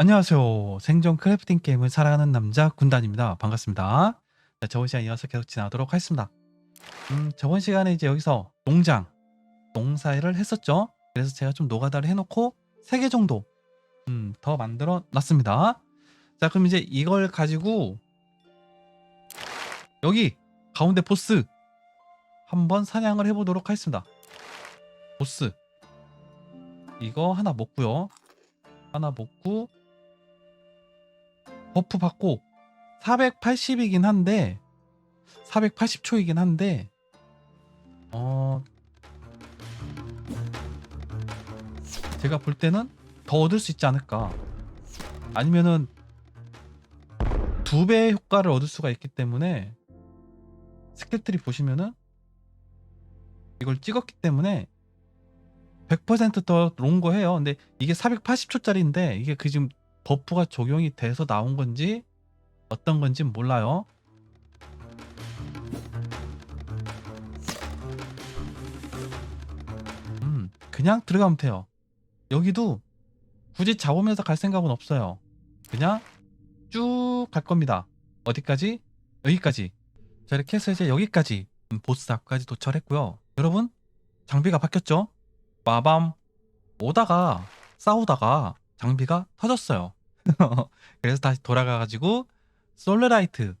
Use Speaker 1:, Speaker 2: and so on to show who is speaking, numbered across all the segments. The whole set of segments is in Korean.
Speaker 1: 안녕하세요. 생존 크래프팅 게임을 사랑하는 남자 군단입니다. 반갑습니다. 자, 저번 시간 이어서 계속 지나도록 하겠습니다. 음, 저번 시간에 이제 여기서 농장, 농사일을 했었죠. 그래서 제가 좀 노가다를 해놓고 3개 정도 음, 더 만들어 놨습니다. 자, 그럼 이제 이걸 가지고 여기 가운데 보스 한번 사냥을 해보도록 하겠습니다. 보스 이거 하나 먹고요. 하나 먹고 버프 받고 480이긴 한데 480초이긴 한데 어 제가 볼 때는 더 얻을 수 있지 않을까 아니면은 두 배의 효과를 얻을 수가 있기 때문에 스킬트리 보시면은 이걸 찍었기 때문에 100%더 롱거 해요. 근데 이게 480초짜리인데 이게 그 지금 버프가 적용이 돼서 나온 건지 어떤 건지 몰라요. 음, 그냥 들어가면 돼요. 여기도 굳이 잡으면서 갈 생각은 없어요. 그냥 쭉 갈 겁니다. 어디까지? 여기까지. 자, 이렇게 해서 이제 여기까지 음, 보스 앞까지 도착했고요. 여러분, 장비가 바뀌었죠? 마밤 오다가 싸우다가 장비가 터졌어요. 그래서 다시 돌아가가지고 솔레라이트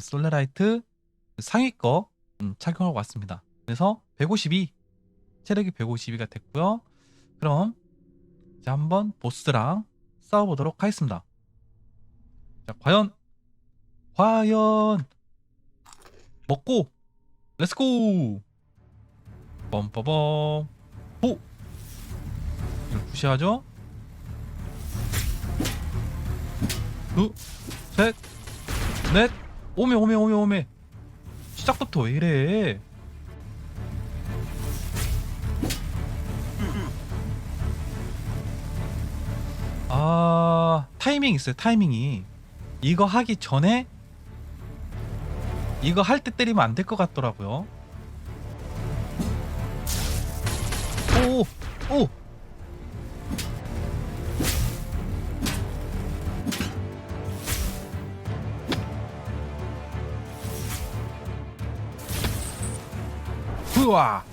Speaker 1: 솔레라이트 상위 거 음, 착용하고 왔습니다. 그래서 152 체력이 152가 됐고요. 그럼 이제 한번 보스랑 싸워보도록 하겠습니다. 자 과연 과연 먹고 렛츠고 뻔뻔뻔 오! 이걸 무시하죠? 둘, 셋, 넷, 오메 오메 오메 오메 시작부터 왜 이래? 아 타이밍 있어요 타이밍이 이거 하기 전에 이거 할 때 때리면 안 될 것 같더라고요 오! 오! 우와!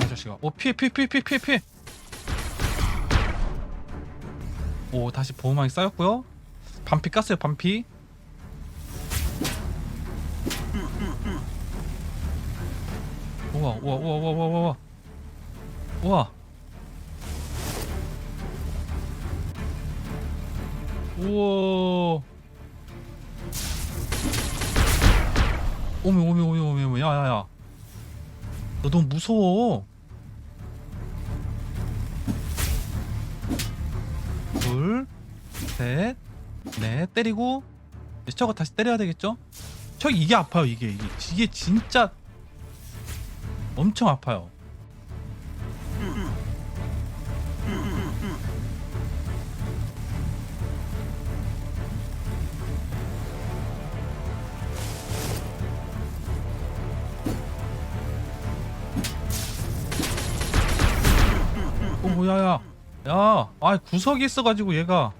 Speaker 1: 아저씨가 오 피해 피해 피해 피해 피해 피해 오 다시 보호막이 쌓였고요. 반피 깠어요 반피. 우와 우와 우와 우와 우와 우와. 우와 우와 오메 오메 오메 오메 오메 야야야 너 너무 무서워 둘 셋 넷 때리고 이제 저거 다시 때려야 되겠죠? 저 이게 아파요 이게 이게 이게 진짜 엄청 아파요. 야야 야, 아 구석이 있어가지고 얘가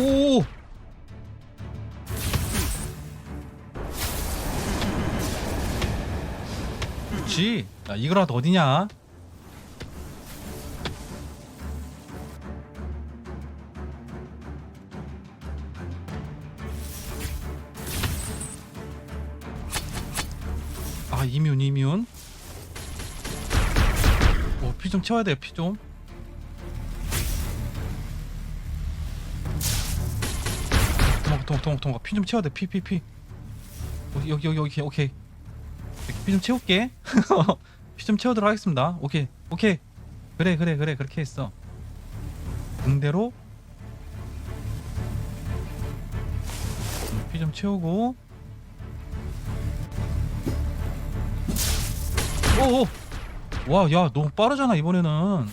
Speaker 1: 오! 그렇지. 야, 이거라도 어디냐? 이뮨, 이뮨. 오, 피좀 채워야 돼요, 피 좀. 도망가 도망가 도망가 피 좀 채워야 돼피 피 피. 여기 여기 여기 오케이. 피 좀 채울게. 피 좀 채우도록 하겠습니다. 오케이 오케이. 그래 그래 그래. 그렇게 했어. 등대로. 피 좀 채우고 오오. 와야 너무 빠르잖아 이번에는.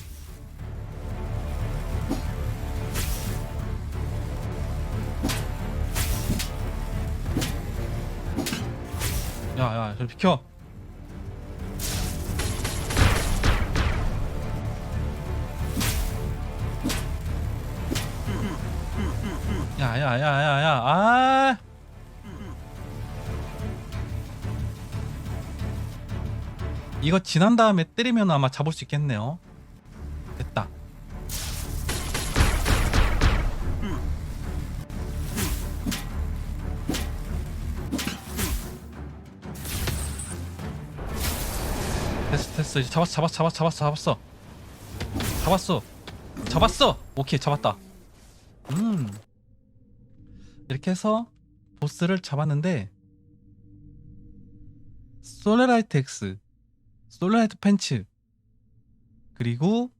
Speaker 1: 야야 저리 비켜. 야야야야야 야, 야, 야, 야. 아! 이거 지난 다음에 때리면 아마 잡을 수 있겠네요. 됐다. 됐어 됐어. 이제 잡았어 잡았어 잡았어 잡았어 잡았어. 잡았어. 잡았어. 오케이 잡았다. 음. 이렇게 해서 보스를 잡았는데 솔레라이트 X 솔레라이트 팬츠. 그리고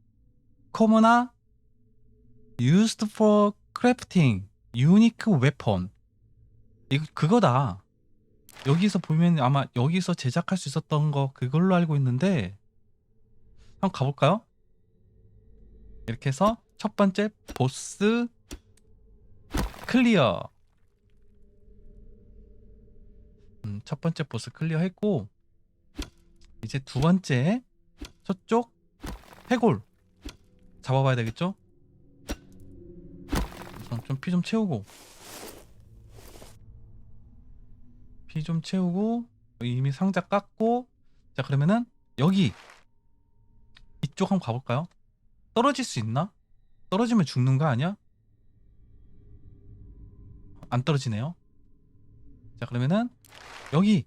Speaker 1: 코모나 used for crafting unique weapon. 이거 그거다. 여기서 보면 아마 여기서 제작할 수 있었던 거 그걸로 알고 있는데 한번 가볼까요? 이렇게 해서 첫 번째 보스 클리어. 음, 첫 번째 보스 클리어 했고 이제 두 번째 저쪽 해골 잡아봐야 되겠죠? 우선 좀 피 좀 채우고 피 좀 채우고 이미 상자 깎고 자 그러면은 여기 이쪽 한번 가볼까요? 떨어질 수 있나? 떨어지면 죽는 거 아니야? 안 떨어지네요. 자 그러면은 여기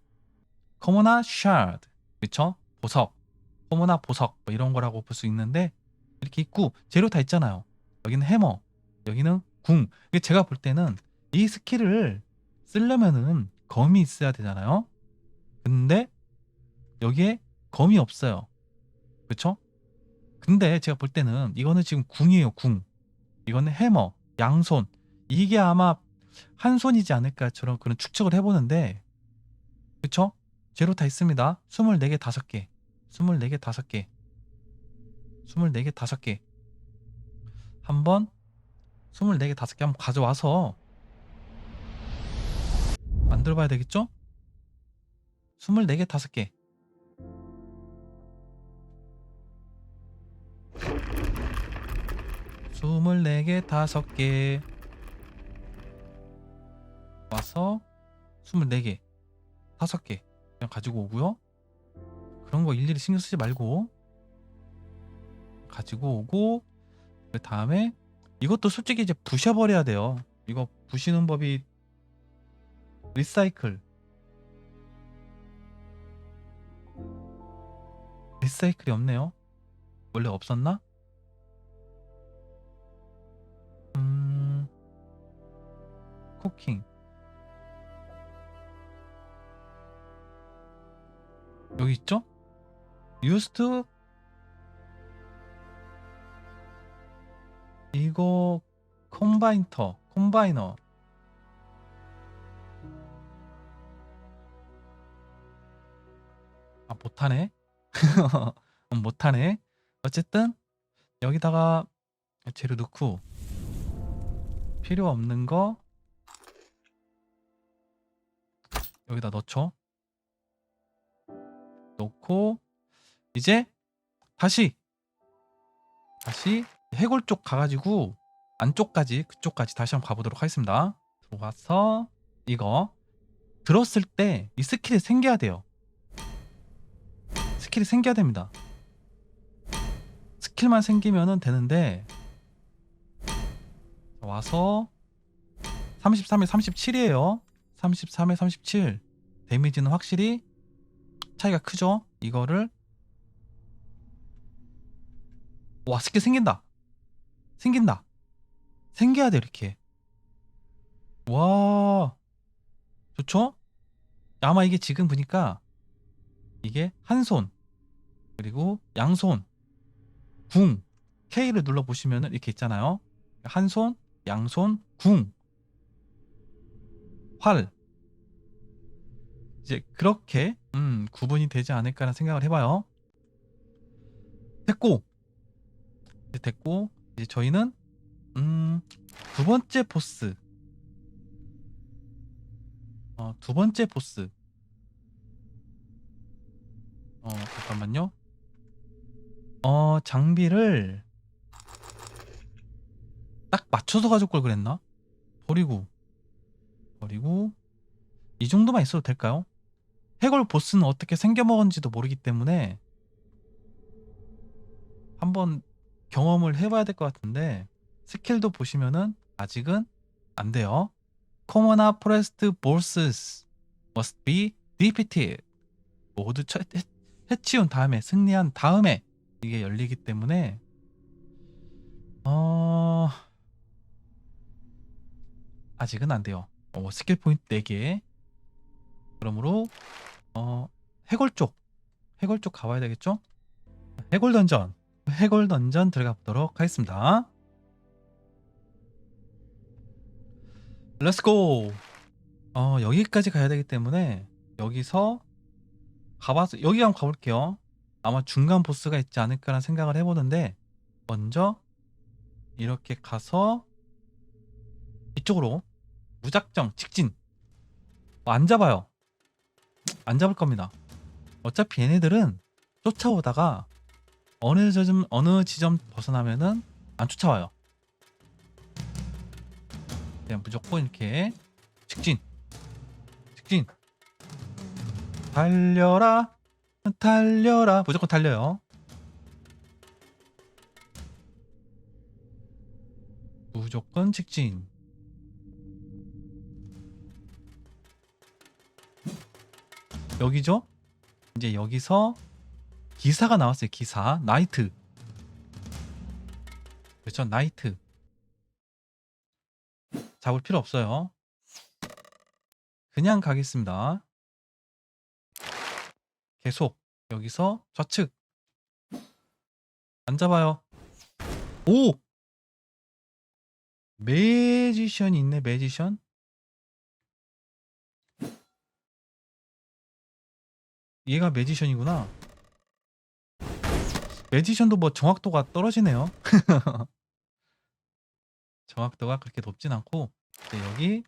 Speaker 1: 커머나 샤드 그쵸? 보석 커머나 보석 뭐 이런 거라고 볼 수 있는데 이렇게 있고 재료 다 있잖아요. 여기는 해머 여기는 궁 이게 제가 볼 때는 이 스킬을 쓰려면은 검이 있어야 되잖아요. 근데 여기에 검이 없어요. 그쵸? 근데 제가 볼 때는 이거는 지금 궁이에요, 궁. 이거는 해머, 양손. 이게 아마 한 손이지 않을까처럼 그런 추측을 해보는데, 그쵸? 제로 다 있습니다. 24개, 5개. 24개, 5개. 24개, 5개. 한번 24개, 5개 한번 가져와서 만들어 봐야 되겠죠? 24개, 5개. 스물네 개 다섯 개 와서 스물네 개 다섯 개 그냥 가지고 오고요 그런 거 일일이 신경 쓰지 말고 가지고 오고 그 다음에 이것도 솔직히 이제 부셔버려야 돼요 이거 부시는 법이 리사이클 리사이클이 없네요 원래 없었나? 음, 쿠킹. 여기 있죠? used 이거 컴바인터, 컴바이너. 아, 못하네. 음, 못하네. 어쨌든 여기다가 재료 넣고 필요 없는 거 여기다 넣죠. 넣고 이제 다시 다시 해골 쪽 가가지고 안쪽까지 그쪽까지 다시 한번 가보도록 하겠습니다. 들어와서 이거 들었을 때 이 스킬이 생겨야 돼요. 스킬이 생겨야 됩니다. 스킬만 생기면은 되는데 와서 33에 37이에요. 33에 37. 데미지는 확실히 차이가 크죠? 이거를 와 스킬 생긴다. 생긴다. 생겨야 돼 이렇게. 와 좋죠? 아마 이게 지금 보니까 이게 한 손 그리고 양손 궁 K를 눌러 보시면 이렇게 있잖아요. 한 손, 양손, 궁, 활. 이제 그렇게 음, 구분이 되지 않을까라는 생각을 해봐요. 됐고, 이제 됐고 이제 저희는 음, 두 번째 보스, 어, 두 번째 보스 어 잠깐만요. 어 장비를 딱 맞춰서 가져올 걸 그랬나? 버리고 버리고 이 정도만 있어도 될까요? 해골 보스는 어떻게 생겨먹었는지도 모르기 때문에 한번 경험을 해봐야 될 것 같은데 스킬도 보시면은 아직은 안 돼요. 코모나 포레스트 보스스 must be defeated. 모두 처, 해, 해치운 다음에 승리한 다음에 이게 열리기 때문에 어 아직은 안 돼요. 어, 스킬 포인트 4개. 그러므로 어 해골 쪽 해골 쪽 가봐야 되겠죠? 해골 던전 해골 던전 들어가 보도록 하겠습니다. 렛츠고! 어, 여기까지 가야 되기 때문에 여기서 가봐서 여기 한번 가볼게요. 아마 중간 보스가 있지 않을까라는 생각을 해보는데 먼저 이렇게 가서 이쪽으로 무작정 직진 어, 안 잡아요. 안 잡을 겁니다. 어차피 얘네들은 쫓아오다가 어느 지점 어느 지점 벗어나면은 안 쫓아와요. 그냥 무조건 이렇게 직진 직진 달려라 달려라 무조건 달려요. 무조건 직진 여기죠? 이제 여기서 기사가 나왔어요. 기사 나이트 그렇죠 나이트 잡을 필요 없어요. 그냥 가겠습니다. 계속 여기서 좌측 안 잡아요. 오! 매지션이 있네 매지션 얘가 매지션이구나 매지션도 뭐 정확도가 떨어지네요 정확도가 그렇게 높진 않고 이제 여기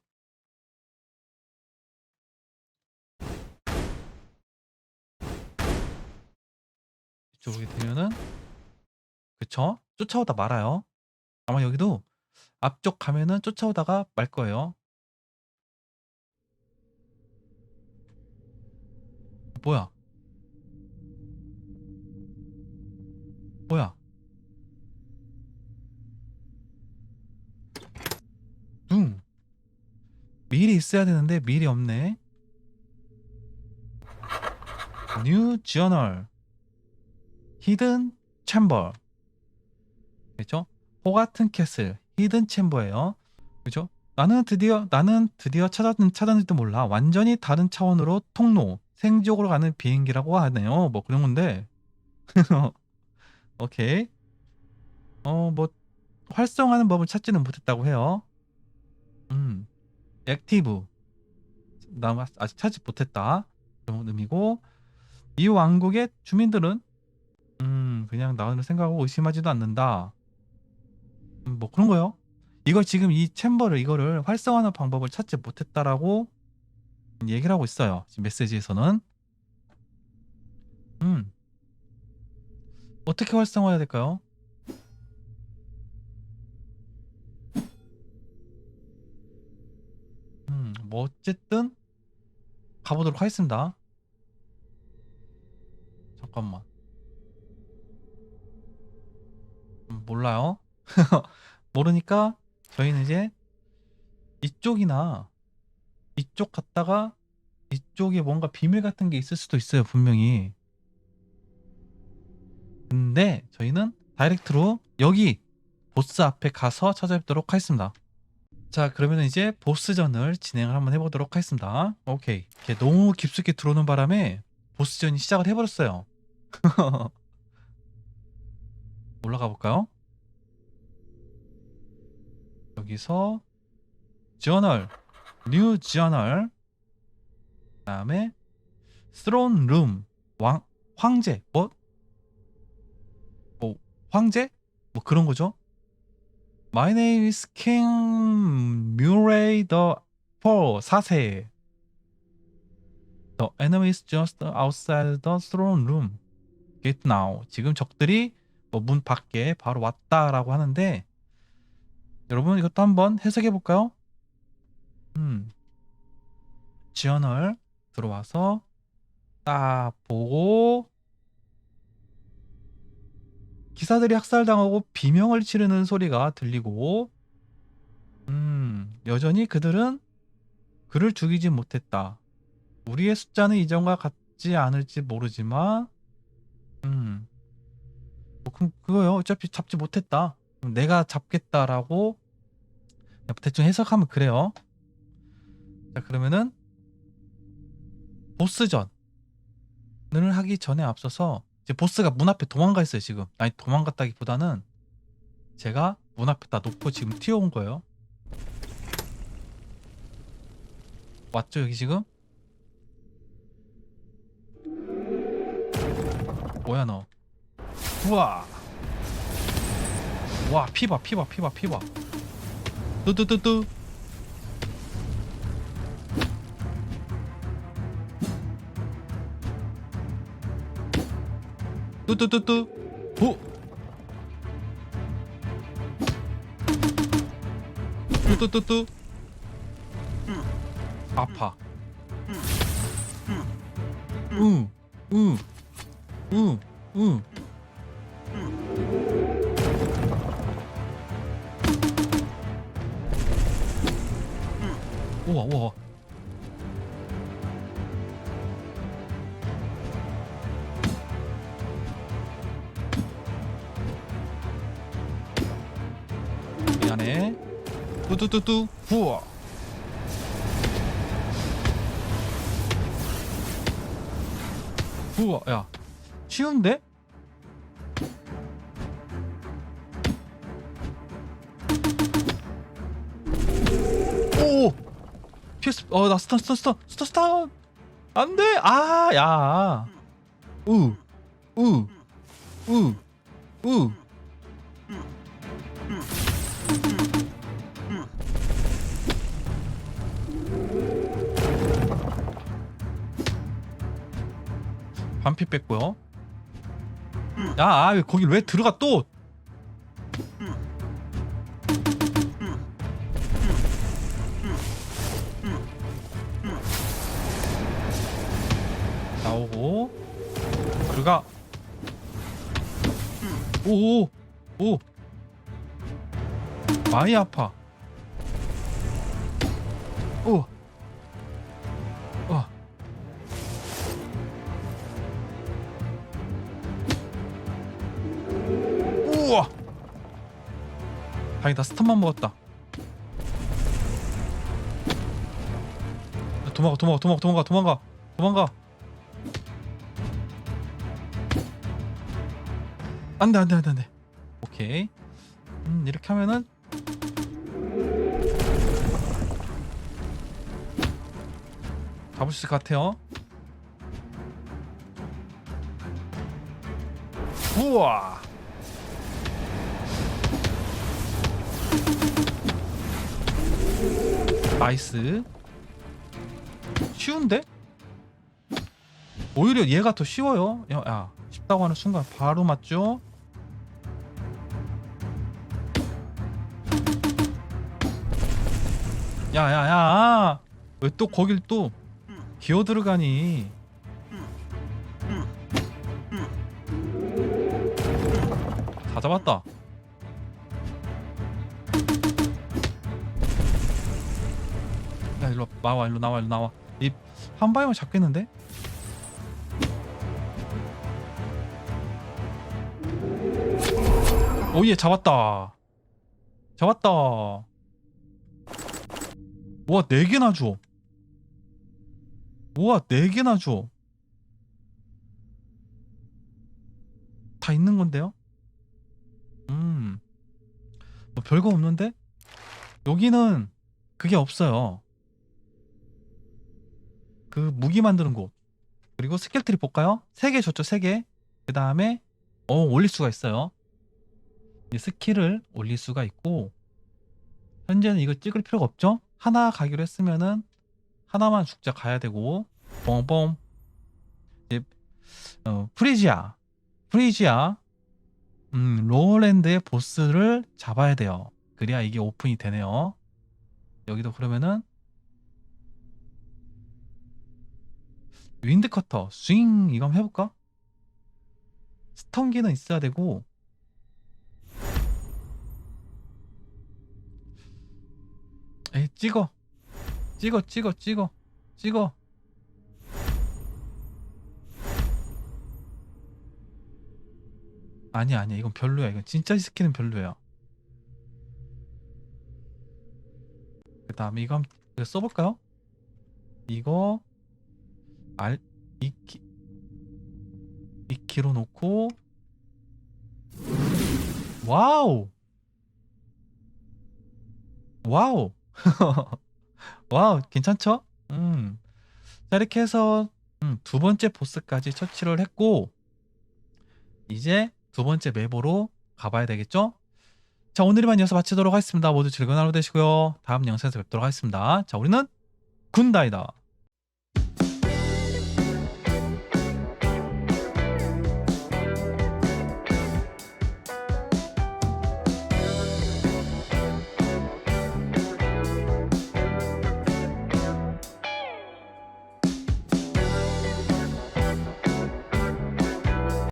Speaker 1: 이쪽에 되면은 그쵸? 쫓아오다 말아요. 아마 여기도 앞쪽 가면은 쫓아오다가 말 거예요. 뭐야? 뭐야? 둥. 미리 있어야 되는데 미리 없네. 뉴 저널. 히든 챔버. 그렇죠? 호 같은 캐슬, 히든 챔버예요. 그렇죠? 나는 드디어 나는 드디어 찾았는 찾았는지도 몰라. 완전히 다른 차원으로 통로, 생지옥으로 가는 비행기라고 하네요. 뭐 그런 건데. 오케이. 어, 뭐 활성화하는 법을 찾지는 못했다고 해요. 음. 액티브. 나 아직 찾지 못했다. 그런 의미고 이 왕국의 주민들은 음, 그냥 나오는 생각하고 의심하지도 않는다. 음, 뭐 그런 거요. 이걸 지금 이 챔버를 이거를 활성화하는 방법을 찾지 못했다라고 얘기를 하고 있어요. 지금 메시지에서는. 음. 어떻게 활성화해야 될까요? 음, 뭐 어쨌든 가보도록 하겠습니다. 잠깐만. 음, 몰라요. 모르니까 저희는 이제 이쪽이나 이쪽 갔다가 이쪽에 뭔가 비밀 같은 게 있을 수도 있어요, 분명히. 근데 저희는 다이렉트로 여기 보스 앞에 가서 찾아뵙도록 하겠습니다. 자, 그러면 이제 보스전을 진행을 한번 해보도록 하겠습니다. 오케이. 이렇게 너무 깊숙이 들어오는 바람에 보스전이 시작을 해버렸어요. 올라가 볼까요? 여기서 저널, 뉴 저널, 그다음에 스론 룸, 왕 황제, 뭐, 뭐 황제, 뭐 그런 거죠. My name is King Murray the Four 4세. The enemy is just outside the throne room. Get now. 지금 적들이 뭐 문 밖에 바로 왔다라고 하는데 여러분 이것도 한번 해석해 볼까요? 음. 지원을 들어와서 딱 보고 기사들이 학살당하고 비명을 지르는 소리가 들리고 음, 여전히 그들은 그를 죽이지 못했다. 우리의 숫자는 이전과 같지 않을지 모르지만 음. 뭐 그, 그거요. 어차피 잡지 못했다. 그럼 내가 잡겠다라고 대충 해석하면 그래요. 자, 그러면은 보스전을 하기 전에 앞서서 이제 보스가 문 앞에 도망가 있어요, 지금. 아니, 도망갔다기보다는 제가 문 앞에다 놓고 지금 튀어온 거예요. 왔죠, 여기 지금? 뭐야, 너? 우와! 와, 피봐, 피봐, 피봐, 피봐. 뚜뚜뚜뚜. 뚜뚜뚜뚜. 오! 뚜뚜뚜뚜. 아파. 응, 응, 응, 응. 우와, 우와. 뚜뚜뚜뚜. 우와. 우와, 야. 쉬운데? 오! PS, 어, 나 스턴, 스턴, 스턴, 스턴, 스턴! 안 돼! 아, 야. 우, 우, 우, 우. 반피 뺐고요. 야, 아, 왜 거길 왜 들어가 또? 나오고 그가 오오 오 많이 아파 오 다행이다 스턴만 먹었다. 도망가 도망가 도망가 도망가 도망가 도망가. 안돼 안돼 안돼 안돼. 오케이. 음 이렇게 하면은 잡을 수 있을 것 같아요. 우와 나이스. 쉬운데? 오히려 얘가 더 쉬워요. 야, 야 쉽다고 하는 순간 바로 맞죠? 야야야. 왜 또 거길 또 기어 들어가니? 다 잡았다 야 일로 나와 일로 나와 일로 나와. 이한 방이면 잡겠는데? 오예 잡았다. 잡았다. 우와 네 개나 줘 우와 네 개나 줘다 있는 건데요? 음뭐 별거 없는데? 여기는 그게 없어요 그 무기 만드는 곳. 그리고 스킬 트리 볼까요? 세개 줬죠 세개그 다음에 어 올릴 수가 있어요. 이 스킬을 올릴 수가 있고 현재는 이거 찍을 필요가 없죠? 하나 가기로 했으면은 하나만 죽자 가야 되고 뽕뽕 이제 어, 프리지아. 프리지아. 음, 로어랜드의 보스를 잡아야 돼요. 그래야 이게 오픈이 되네요. 여기도 그러면은 윈드 커터 스윙 이거 한번 해볼까? 스턴기는 있어야 되고. 에이 찍어. 찍어 찍어 찍어. 찍어. 아니야 아니야. 이건 별로야. 이건 진짜 스킬은 별로야. 그 다음에 이거 한번 써볼까요? 이거 알 이키 이키로 놓고 와우 와우 와우 괜찮죠? 음. 자 이렇게 해서 음, 두 번째 보스까지 처치를 했고 이제 두 번째 맵으로 가봐야 되겠죠? 자 오늘이만 이어서 마치도록 하겠습니다. 모두 즐거운 하루 되시고요. 다음 영상에서 뵙도록 하겠습니다. 자 우리는 군다이다.